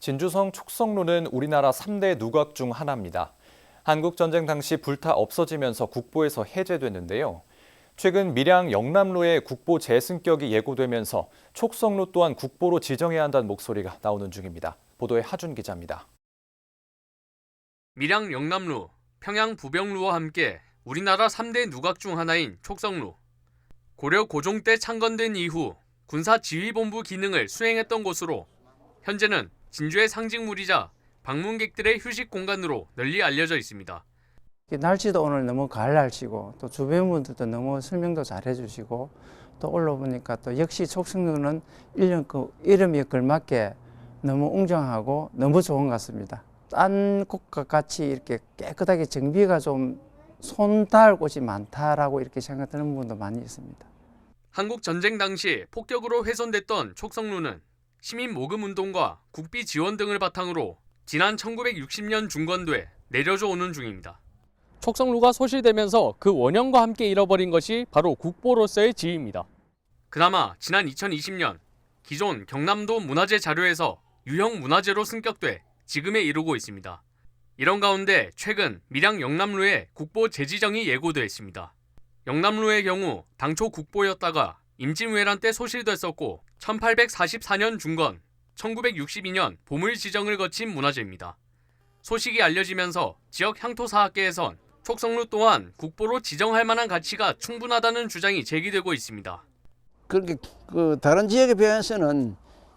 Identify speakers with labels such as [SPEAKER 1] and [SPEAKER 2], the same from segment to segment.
[SPEAKER 1] 진주성 촉성로는 우리나라 3대 누각 중 하나입니다. 한국 전쟁 당시 불타 없어지면서 국보에서 해제됐는데요. 최근 밀양 영남로의 국보 재승격이 예고되면서 촉성로 또한 국보로 지정해야 한다는 목소리가 나오는 중입니다. 보도에 하준 기자입니다.
[SPEAKER 2] 밀양 영남루, 평양 부병루와 함께 우리나라 3대 누각 중 하나인 촉성루. 고려 고종 때 창건된 이후 군사 지휘본부 기능을 수행했던 곳으로 현재는 진주의 상징물이자 방문객들의 휴식 공간으로 널리 알려져 있습니다.
[SPEAKER 3] 이 날씨도 오늘 너무 가을 날씨고 또 주변 분들도 너무 설명도 잘 해주시고 또 올라보니까 또 역시 촉성루는 일년 그 이름에 걸맞게 너무 웅장하고 너무 좋은 것 같습니다. 딴 곳과 같이 이렇게 깨끗하게 정비가 좀 손닿을 곳이 많다라고 이렇게 생각하는 부분도 많이 있습니다.
[SPEAKER 2] 한국 전쟁 당시 폭격으로 훼손됐던 촉성루는 시민 모금 운동과 국비 지원 등을 바탕으로 지난 1960년 중건돼 내려져 오는 중입니다. 촉성루가 소실되면서 그 원형과 함께 잃어버린 것이 바로 국보로서의 지위입니다. 그나마 지난 2020년 기존 경남도 문화재 자료에서 유형 문화재로 승격돼 지금에 이르고 있습니다. 이런 가운데 최근 밀양 영남루에 국보 재지정이 예고돼 있습니다. 영남루의 경우 당초 국보였다가 임진왜란 때 소실됐었고 1844년 중건, 1962년 보물 지정을 거친 문화재입니다. 소식이 알려지면서 지역 향토 사학계에선 촉성루 또한 국보로 지정할 만한 가치가 충분하다는 주장이 제기되고 있습니다.
[SPEAKER 4] 그렇게 그 다른 지역에 비해서는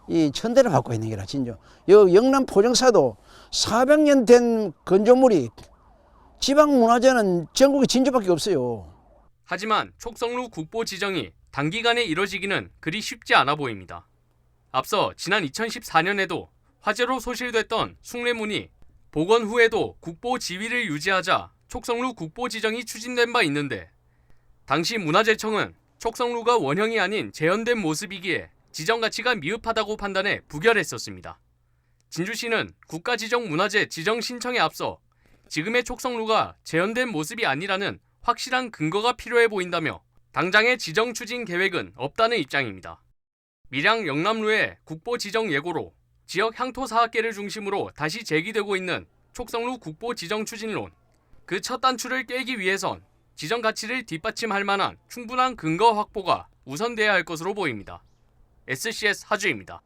[SPEAKER 4] 이 천대를 받고 있는 게라 진짜. 여 영남 포정사도 400년 된 건조물이 지방 문화재는 전국에 진주밖에 없어요.
[SPEAKER 2] 하지만 촉성루 국보 지정이 단기간에 이뤄지기는 그리 쉽지 않아 보입니다. 앞서 지난 2014년에도 화재로 소실됐던 숭례문이 복원 후에도 국보 지위를 유지하자 촉성루 국보 지정이 추진된 바 있는데 당시 문화재청은 촉성루가 원형이 아닌 재현된 모습이기에 지정 가치가 미흡하다고 판단해 부결했었습니다. 진주시는 국가지정 문화재 지정 신청에 앞서 지금의 촉성루가 재현된 모습이 아니라는 확실한 근거가 필요해 보인다며 당장의 지정 추진 계획은 없다는 입장입니다. 밀양 영남루의 국보 지정 예고로 지역 향토 사학계를 중심으로 다시 제기되고 있는 촉성루 국보 지정 추진론. 그 첫 단추를 깨기 위해선 지정 가치를 뒷받침할 만한 충분한 근거 확보가 우선돼야 할 것으로 보입니다. SCS 하주입니다.